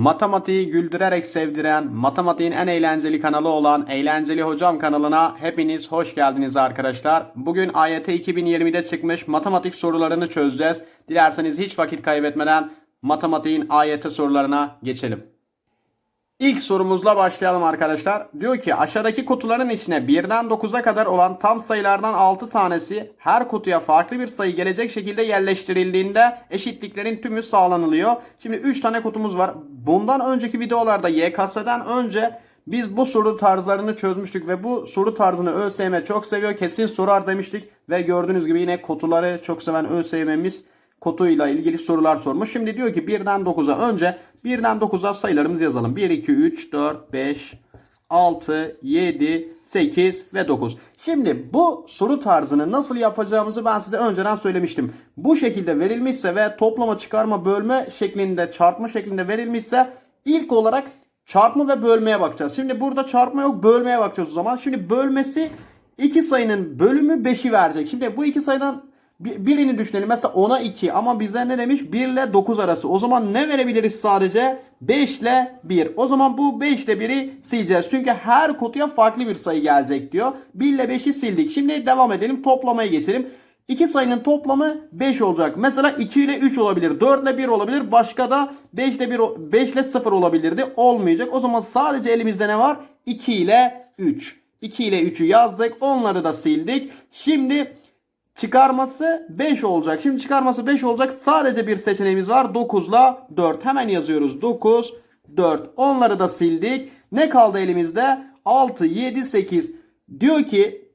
Matematiği güldürerek sevdiren, matematiğin en eğlenceli kanalı olan Eğlenceli Hocam kanalına hepiniz hoş geldiniz arkadaşlar. Bugün AYT 2020'de çıkmış matematik sorularını çözeceğiz. Dilerseniz hiç vakit kaybetmeden matematiğin AYT sorularına geçelim. İlk sorumuzla başlayalım arkadaşlar. Diyor ki aşağıdaki kutuların içine 1'den 9'a kadar olan tam sayılardan 6 tanesi her kutuya farklı bir sayı gelecek şekilde yerleştirildiğinde eşitliklerin tümü sağlanılıyor. Şimdi 3 tane kutumuz var. Bundan önceki videolarda YKS'den önce biz bu soru tarzlarını çözmüştük ve bu soru tarzını ÖSYM çok seviyor. Kesin sorar demiştik ve gördüğünüz gibi yine kutuları çok seven ÖSYM'miz koduyla ilgili sorular sormuş. Şimdi diyor ki 1'den 9'a önce 1'den 9'a sayılarımızı yazalım. 1, 2, 3, 4, 5, 6, 7, 8 ve 9. Şimdi bu soru tarzını nasıl yapacağımızı ben size önceden söylemiştim. Bu şekilde verilmişse ve toplama, çıkarma, bölme şeklinde, çarpma şeklinde verilmişse ilk olarak çarpma ve bölmeye bakacağız. Şimdi burada çarpma yok, bölmeye bakacağız o zaman. Şimdi bölmesi iki sayının bölümü 5'i verecek. Şimdi bu iki sayıdan birini düşünelim. Mesela 10'a 2 ama bize ne demiş? 1 ile 9 arası. O zaman ne verebiliriz sadece? 5 ile 1. O zaman bu 5 ile 1'i sileceğiz. Çünkü her kutuya farklı bir sayı gelecek diyor. 1 ile 5'i sildik. Şimdi devam edelim. Toplamaya geçelim. İki sayının toplamı 5 olacak. Mesela 2 ile 3 olabilir. 4 ile 1 olabilir. Başka da 5 ile 1 5 ile 0 olabilirdi. Olmayacak. O zaman sadece elimizde ne var? 2 ile 3. 2 ile 3'ü yazdık. Onları da sildik. Şimdi Çıkarması 5 olacak. Şimdi çıkarması 5 olacak. Sadece bir seçeneğimiz var. 9 ile 4. Hemen yazıyoruz. 9, 4. Onları da sildik. Ne kaldı elimizde? 6, 7, 8. Diyor ki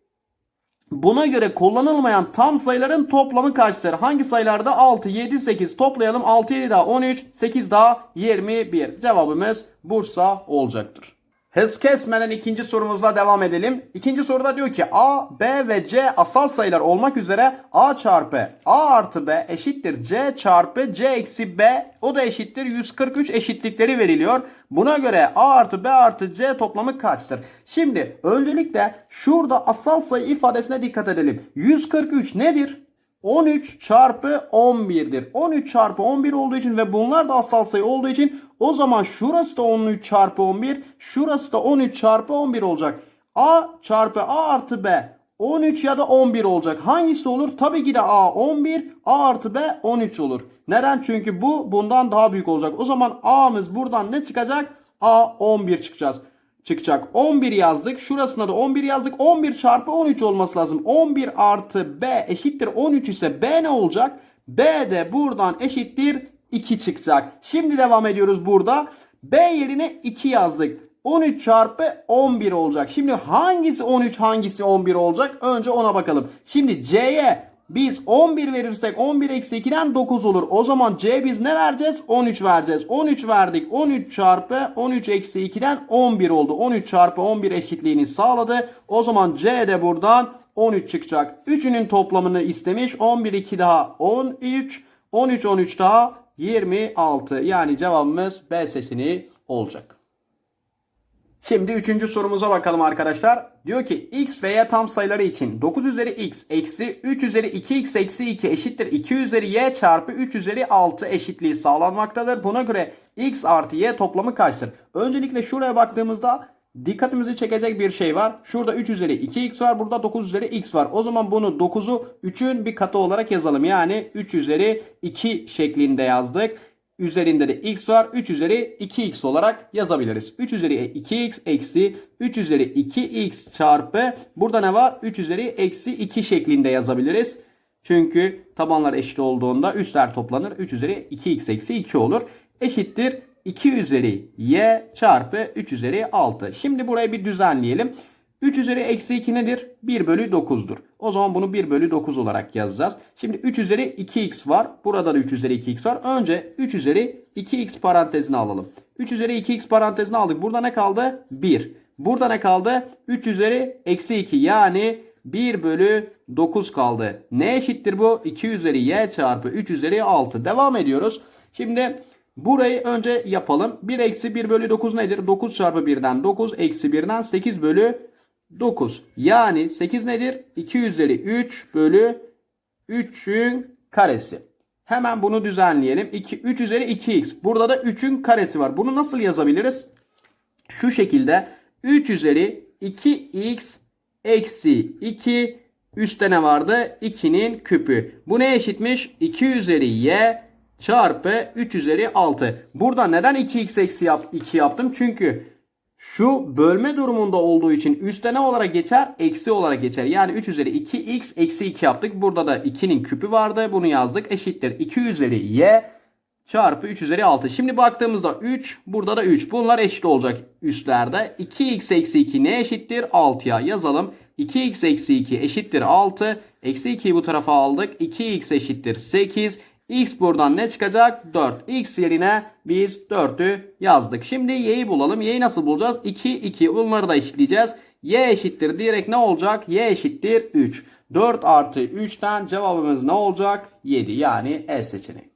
buna göre kullanılmayan tam sayıların toplamı kaçtır? Hangi sayılarda? 6, 7, 8. Toplayalım. 6, 7 daha 13, 8 daha 21. Cevabımız Bursa olacaktır. Hız kesmeden ikinci sorumuzla devam edelim. İkinci soruda diyor ki A, B ve C asal sayılar olmak üzere A çarpı A artı B eşittir C çarpı C eksi B o da eşittir 143 eşitlikleri veriliyor. Buna göre A artı B artı C toplamı kaçtır? Şimdi öncelikle şurada asal sayı ifadesine dikkat edelim. 143 nedir? 13 çarpı 11'dir. 13 çarpı 11 olduğu için ve bunlar da asal sayı olduğu için o zaman şurası da 13 çarpı 11, şurası da 13 çarpı 11 olacak. A çarpı A artı B 13 ya da 11 olacak. Hangisi olur? Tabii ki de A 11, A artı B 13 olur. Neden? Çünkü bu bundan daha büyük olacak. O zaman A'mız buradan ne çıkacak? A 11 çıkacağız çıkacak. 11 yazdık. Şurasına da 11 yazdık. 11 çarpı 13 olması lazım. 11 artı B eşittir 13 ise B ne olacak? B de buradan eşittir 2 çıkacak. Şimdi devam ediyoruz burada. B yerine 2 yazdık. 13 çarpı 11 olacak. Şimdi hangisi 13 hangisi 11 olacak? Önce ona bakalım. Şimdi C'ye biz 11 verirsek 11 eksi 2'den 9 olur. O zaman C biz ne vereceğiz? 13 vereceğiz. 13 verdik. 13 çarpı 13 eksi 2'den 11 oldu. 13 çarpı 11 eşitliğini sağladı. O zaman C de buradan 13 çıkacak. Üçünün toplamını istemiş. 11 2 daha 13. 13 13 daha 26. Yani cevabımız B seçeneği olacak. Şimdi üçüncü sorumuza bakalım arkadaşlar. Diyor ki x ve y tam sayıları için 9 üzeri x eksi 3 üzeri 2x eksi 2 eşittir 2 üzeri y çarpı 3 üzeri 6 eşitliği sağlanmaktadır. Buna göre x artı y toplamı kaçtır? Öncelikle şuraya baktığımızda dikkatimizi çekecek bir şey var. Şurada 3 üzeri 2x var. Burada 9 üzeri x var. O zaman bunu 9'u 3'ün bir katı olarak yazalım. Yani 3 üzeri 2 şeklinde yazdık. Üzerinde de x var. 3 üzeri 2x olarak yazabiliriz. 3 üzeri 2x eksi 3 üzeri 2x çarpı burada ne var? 3 üzeri eksi 2 şeklinde yazabiliriz. Çünkü tabanlar eşit olduğunda üstler toplanır. 3 üzeri 2x eksi 2 olur. Eşittir 2 üzeri y çarpı 3 üzeri 6. Şimdi burayı bir düzenleyelim. 3 üzeri eksi 2 nedir? 1 bölü 9'dur. O zaman bunu 1 bölü 9 olarak yazacağız. Şimdi 3 üzeri 2x var. Burada da 3 üzeri 2x var. Önce 3 üzeri 2x parantezini alalım. 3 üzeri 2x parantezini aldık. Burada ne kaldı? 1. Burada ne kaldı? 3 üzeri eksi 2 yani 1 bölü 9 kaldı. Ne eşittir bu? 2 üzeri y çarpı 3 üzeri 6. Devam ediyoruz. Şimdi burayı önce yapalım. 1 eksi 1 bölü 9 nedir? 9 çarpı 1'den 9 eksi 1'den 8 bölü 9. Yani 8 nedir? 2 üzeri 3 bölü 3'ün karesi. Hemen bunu düzenleyelim. 2, 3 üzeri 2x. Burada da 3'ün karesi var. Bunu nasıl yazabiliriz? Şu şekilde 3 üzeri 2x eksi 2 üstte ne vardı? 2'nin küpü. Bu ne eşitmiş? 2 üzeri y çarpı 3 üzeri 6. Burada neden 2x eksi yap 2 yaptım? Çünkü şu bölme durumunda olduğu için üstte ne olarak geçer? Eksi olarak geçer. Yani 3 üzeri 2x eksi 2 yaptık. Burada da 2'nin küpü vardı. Bunu yazdık. Eşittir 2 üzeri y çarpı 3 üzeri 6. Şimdi baktığımızda 3 burada da 3. Bunlar eşit olacak üstlerde. 2x eksi 2 ne eşittir? 6'ya yazalım. 2x eksi 2 eşittir 6. Eksi 2'yi bu tarafa aldık. 2x eşittir 8. X buradan ne çıkacak? 4. X yerine biz 4'ü yazdık. Şimdi y'yi bulalım. Y'yi nasıl bulacağız? 2, 2. Bunları da eşitleyeceğiz. Y eşittir direkt ne olacak? Y eşittir 3. 4 artı 3'ten cevabımız ne olacak? 7. Yani E seçeneği.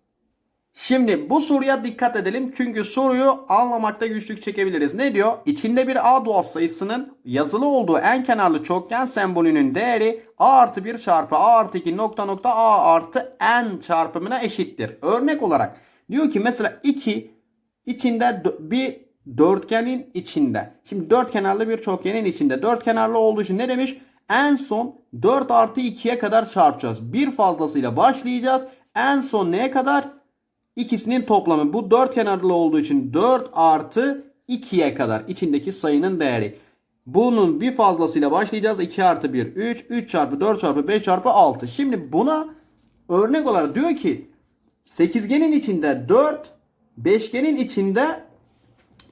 Şimdi bu soruya dikkat edelim çünkü soruyu anlamakta güçlük çekebiliriz. Ne diyor? İçinde bir A doğal sayısının yazılı olduğu en kenarlı çokgen sembolünün değeri A artı 1 çarpı A artı 2 nokta nokta A artı N çarpımına eşittir. Örnek olarak diyor ki mesela 2 içinde bir dörtgenin içinde. Şimdi dört kenarlı bir çokgenin içinde. Dört kenarlı olduğu için ne demiş? En son 4 artı 2'ye kadar çarpacağız. Bir fazlasıyla başlayacağız. En son neye kadar? İkisinin toplamı. Bu dört kenarlı olduğu için 4 artı 2'ye kadar içindeki sayının değeri. Bunun bir fazlasıyla başlayacağız. 2 artı 1 3. 3 çarpı 4 çarpı 5 çarpı 6. Şimdi buna örnek olarak diyor ki sekizgenin içinde 4, beşgenin içinde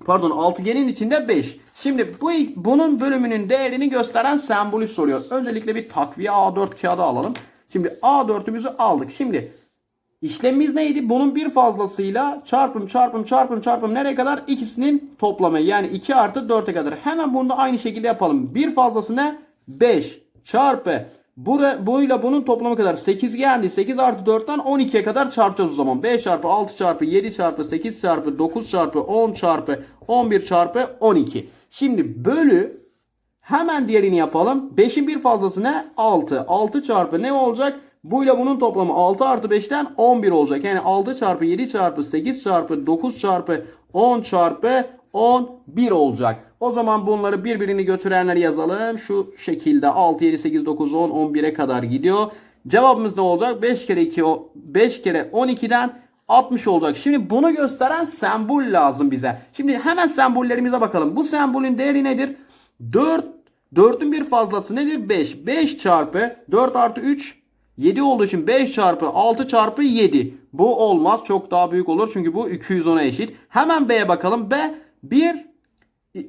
pardon altıgenin içinde 5. Şimdi bu bunun bölümünün değerini gösteren sembolü soruyor. Öncelikle bir takviye A4 kağıdı alalım. Şimdi A4'ümüzü aldık. Şimdi İşlemimiz neydi? Bunun bir fazlasıyla çarpım çarpım çarpım çarpım nereye kadar? İkisinin toplamı yani 2 artı 4'e kadar. Hemen bunu da aynı şekilde yapalım. Bir fazlası ne? 5 çarpı bu buyla bunun toplamı kadar 8 geldi. 8 artı 4'ten 12'ye kadar çarpacağız o zaman. 5 çarpı 6 çarpı 7 çarpı 8 çarpı 9 çarpı 10 çarpı 11 çarpı 12. Şimdi bölü hemen diğerini yapalım. 5'in bir fazlası ne? 6. 6 çarpı ne olacak? Bu ile bunun toplamı 6 artı 5'ten 11 olacak. Yani 6 çarpı 7 çarpı 8 çarpı 9 çarpı 10 çarpı 11 olacak. O zaman bunları birbirini götürenleri yazalım. Şu şekilde 6, 7, 8, 9, 10, 11'e kadar gidiyor. Cevabımız ne olacak? 5 kere 2, 5 kere 12'den 60 olacak. Şimdi bunu gösteren sembol lazım bize. Şimdi hemen sembollerimize bakalım. Bu sembolün değeri nedir? 4, 4'ün bir fazlası nedir? 5. 5 çarpı 4 artı 3 7 olduğu için 5 çarpı 6 çarpı 7. Bu olmaz. Çok daha büyük olur. Çünkü bu 210'a eşit. Hemen B'ye bakalım. B bir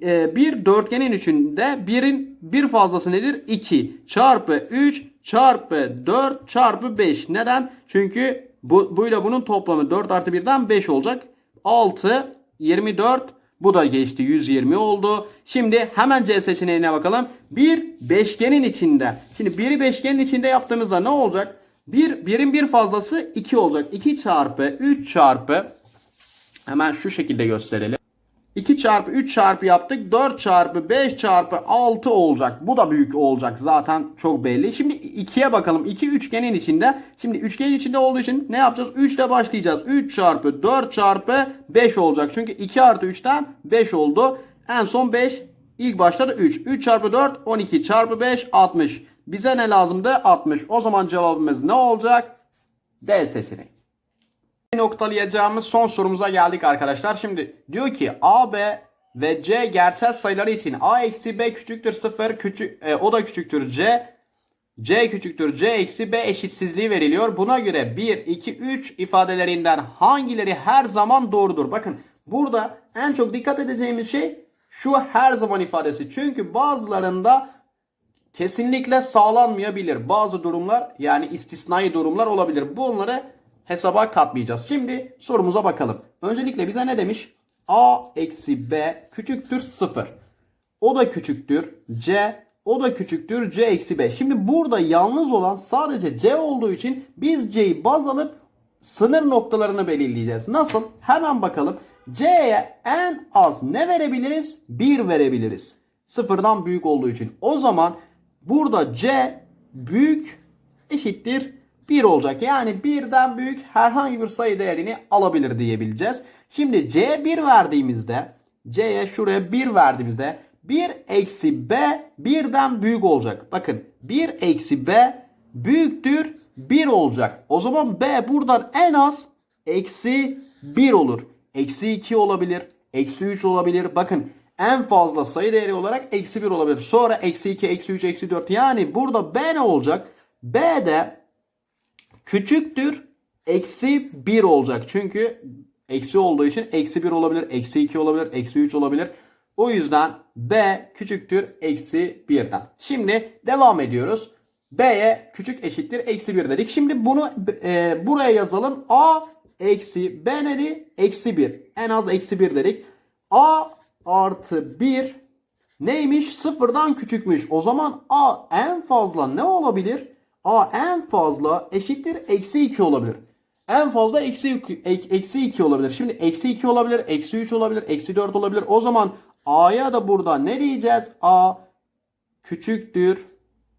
e, bir dörtgenin içinde 1'in bir fazlası nedir? 2 çarpı 3 çarpı 4 çarpı 5. Neden? Çünkü bu, buyla bunun toplamı 4 artı 1'den 5 olacak. 6 24 bu da geçti 120 oldu. Şimdi hemen C seçeneğine bakalım. Bir beşgenin içinde. Şimdi biri beşgenin içinde yaptığımızda ne olacak? Bir, birin bir fazlası 2 olacak. 2 çarpı 3 çarpı hemen şu şekilde gösterelim. 2 çarpı 3 çarpı yaptık. 4 çarpı 5 çarpı 6 olacak. Bu da büyük olacak. Zaten çok belli. Şimdi 2'ye bakalım. 2 üçgenin içinde. Şimdi üçgenin içinde olduğu için ne yapacağız? 3 ile başlayacağız. 3 çarpı 4 çarpı 5 olacak. Çünkü 2 artı 3'ten 5 oldu. En son 5. İlk başta da 3. 3 çarpı 4 12 çarpı 5 60. Bize ne lazımdı? 60. O zaman cevabımız ne olacak? D seçeneği noktalayacağımız son sorumuza geldik arkadaşlar. Şimdi diyor ki A, B ve C gerçel sayıları için A eksi B küçüktür 0 küçük, e, o da küçüktür C. C küçüktür C eksi B eşitsizliği veriliyor. Buna göre 1, 2, 3 ifadelerinden hangileri her zaman doğrudur? Bakın burada en çok dikkat edeceğimiz şey şu her zaman ifadesi. Çünkü bazılarında kesinlikle sağlanmayabilir. Bazı durumlar yani istisnai durumlar olabilir. Bunları hesaba katmayacağız. Şimdi sorumuza bakalım. Öncelikle bize ne demiş? A eksi B küçüktür 0. O da küçüktür C. O da küçüktür C eksi B. Şimdi burada yalnız olan sadece C olduğu için biz C'yi baz alıp sınır noktalarını belirleyeceğiz. Nasıl? Hemen bakalım. C'ye en az ne verebiliriz? 1 verebiliriz. Sıfırdan büyük olduğu için. O zaman burada C büyük eşittir 1 olacak. Yani birden büyük herhangi bir sayı değerini alabilir diyebileceğiz. Şimdi C'ye 1 verdiğimizde C'ye şuraya 1 verdiğimizde 1 eksi B birden büyük olacak. Bakın 1 eksi B büyüktür 1 olacak. O zaman B buradan en az eksi 1 olur. Eksi 2 olabilir. Eksi 3 olabilir. Bakın en fazla sayı değeri olarak eksi 1 olabilir. Sonra eksi 2, eksi 3, eksi 4. Yani burada B ne olacak? B de küçüktür eksi 1 olacak. Çünkü eksi olduğu için eksi 1 olabilir, eksi 2 olabilir, eksi 3 olabilir. O yüzden B küçüktür eksi 1'den. Şimdi devam ediyoruz. B'ye küçük eşittir eksi 1 dedik. Şimdi bunu e, buraya yazalım. A eksi B neydi? Eksi 1. En az eksi 1 dedik. A artı 1 neymiş? Sıfırdan küçükmüş. O zaman A en fazla ne olabilir? A en fazla eşittir eksi 2 olabilir. En fazla eksi 2, eksi 2 olabilir. Şimdi eksi 2 olabilir, eksi 3 olabilir, eksi 4 olabilir. O zaman A'ya da burada ne diyeceğiz? A küçüktür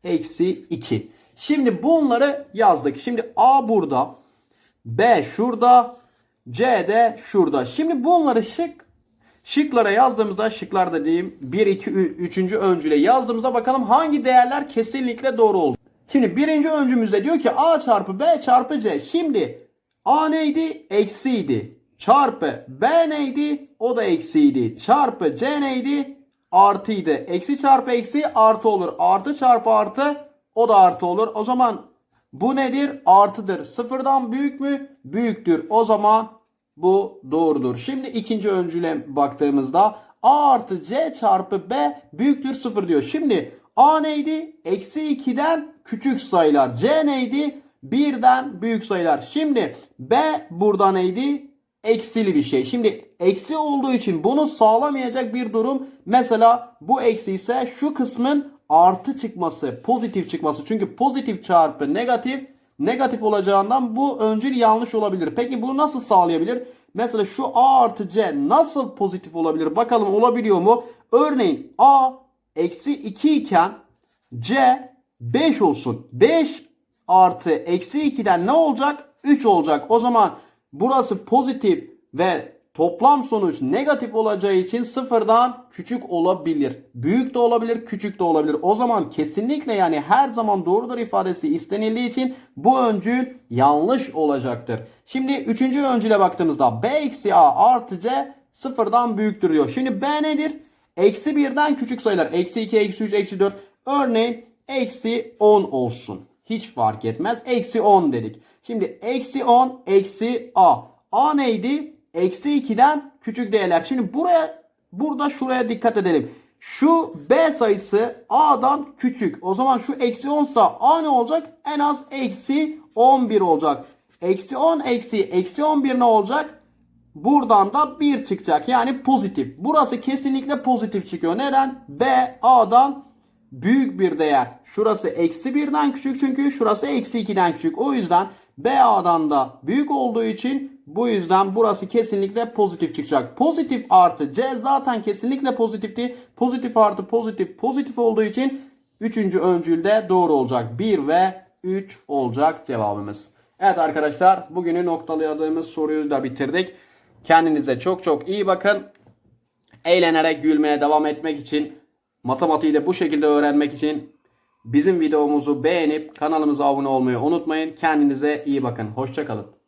eksi 2. Şimdi bunları yazdık. Şimdi A burada. B şurada. C de şurada. Şimdi bunları şık şıklara yazdığımızda şıklar dediğim 1, 2, 3. öncüle yazdığımızda bakalım hangi değerler kesinlikle doğru oldu. Şimdi birinci öncümüzde diyor ki A çarpı B çarpı C. Şimdi A neydi? Eksiydi. Çarpı B neydi? O da eksiydi. Çarpı C neydi? Artıydı. Eksi çarpı eksi artı olur. Artı çarpı artı o da artı olur. O zaman bu nedir? Artıdır. Sıfırdan büyük mü? Büyüktür. O zaman bu doğrudur. Şimdi ikinci öncüle baktığımızda A artı C çarpı B büyüktür sıfır diyor. Şimdi A neydi? Eksi 2'den küçük sayılar. C neydi? 1'den büyük sayılar. Şimdi B burada neydi? Eksili bir şey. Şimdi eksi olduğu için bunu sağlamayacak bir durum. Mesela bu eksi ise şu kısmın artı çıkması, pozitif çıkması. Çünkü pozitif çarpı negatif negatif olacağından bu öncül yanlış olabilir. Peki bunu nasıl sağlayabilir? Mesela şu A artı C nasıl pozitif olabilir? Bakalım olabiliyor mu? Örneğin A eksi 2 iken C 5 olsun. 5 artı eksi 2'den ne olacak? 3 olacak. O zaman burası pozitif ve toplam sonuç negatif olacağı için sıfırdan küçük olabilir. Büyük de olabilir, küçük de olabilir. O zaman kesinlikle yani her zaman doğrudur ifadesi istenildiği için bu öncül yanlış olacaktır. Şimdi üçüncü öncüle baktığımızda B eksi A artı C sıfırdan büyüktür diyor. Şimdi B nedir? Eksi 1'den küçük sayılar. Eksi 2, eksi 3, eksi 4. Örneğin eksi 10 olsun. Hiç fark etmez. Eksi 10 dedik. Şimdi eksi 10 eksi A. A neydi? Eksi 2'den küçük değerler. Şimdi buraya burada şuraya dikkat edelim. Şu B sayısı A'dan küçük. O zaman şu eksi 10 ise A ne olacak? En az eksi 11 olacak. Eksi 10 eksi eksi 11 ne olacak? Buradan da 1 çıkacak. Yani pozitif. Burası kesinlikle pozitif çıkıyor. Neden? B A'dan büyük bir değer. Şurası eksi 1'den küçük çünkü şurası eksi 2'den küçük. O yüzden B A'dan da büyük olduğu için bu yüzden burası kesinlikle pozitif çıkacak. Pozitif artı C zaten kesinlikle pozitifti. Pozitif artı pozitif pozitif olduğu için 3. öncülde doğru olacak. 1 ve 3 olacak cevabımız. Evet arkadaşlar bugünü noktaladığımız soruyu da bitirdik. Kendinize çok çok iyi bakın. Eğlenerek gülmeye devam etmek için, matematiği de bu şekilde öğrenmek için bizim videomuzu beğenip kanalımıza abone olmayı unutmayın. Kendinize iyi bakın. Hoşçakalın.